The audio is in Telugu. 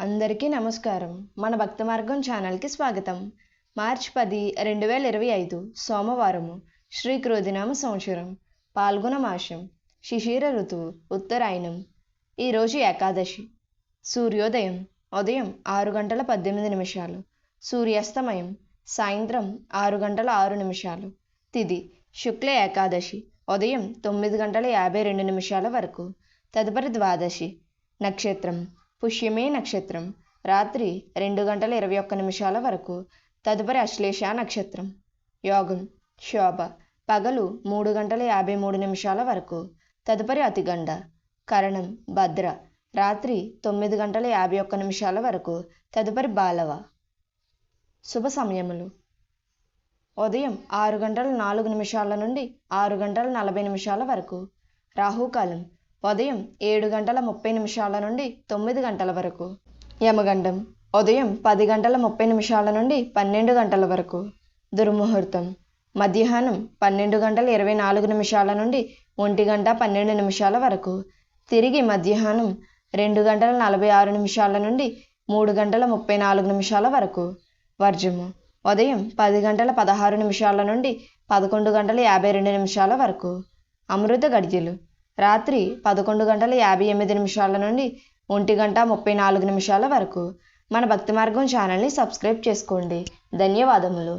అందరికీ నమస్కారం. మన భక్త మార్గం ఛానల్కి స్వాగతం. మార్చ్ పది రెండు వేల ఇరవై ఐదు సోమవారము శ్రీ క్రోధినామ సంవత్సరం పాల్గొన మాసం శిశిర ఋతువు ఉత్తరాయణం ఈరోజు ఏకాదశి. సూర్యోదయం ఉదయం ఆరు గంటల పద్దెనిమిది నిమిషాలు. సూర్యాస్తమయం సాయంత్రం ఆరు గంటల ఆరు నిమిషాలు. తిది శుక్ల ఏకాదశి ఉదయం తొమ్మిది గంటల యాభై రెండు నిమిషాల వరకు. తదుపరి ద్వాదశి నక్షత్రం పుష్యమే నక్షత్రం. రాత్రి రెండు గంటల ఇరవై ఒక్క నిమిషాల వరకు తదుపరి అశ్లేష నక్షత్రం. యోగం. శోభ. పగలు మూడు గంటల యాభై మూడు నిమిషాల వరకు తదుపరి అతిగండ కరణం. భద్ర. రాత్రి తొమ్మిది గంటల యాభై ఒక్క నిమిషాల వరకు తదుపరి బాలవ. శుభ సమయములు. ఉదయం ఆరు గంటల నాలుగు నిమిషాల నుండి ఆరు గంటల నలభై నిమిషాల వరకు రాహుకాలం. ఉదయం ఏడు గంటల ముప్పై నిమిషాల నుండి తొమ్మిది గంటల వరకు. యమగండం ఉదయం పది గంటల ముప్పై నిమిషాల నుండి పన్నెండు గంటల వరకు. దుర్ముహూర్తం మధ్యాహ్నం పన్నెండు గంటల ఇరవై నాలుగు నిమిషాల నుండి ఒంటి గంట పన్నెండు నిమిషాల వరకు. తిరిగి మధ్యాహ్నం రెండు గంటల నలభై ఆరు నిమిషాల నుండి మూడు గంటల ముప్పై నాలుగు నిమిషాల వరకు. వర్జము ఉదయం పది గంటల పదహారు నిమిషాల నుండి పదకొండు గంటల యాభై రెండు నిమిషాల వరకు. అమృత గడియలు రాత్రి పదకొండు గంటల యాభై ఎనిమిది నిమిషాల నుండి ఒంటి గంట ముప్పై నాలుగు నిమిషాల వరకు. మన భక్తి మార్గం ఛానల్ని సబ్స్క్రైబ్ చేసుకోండి. ధన్యవాదములు.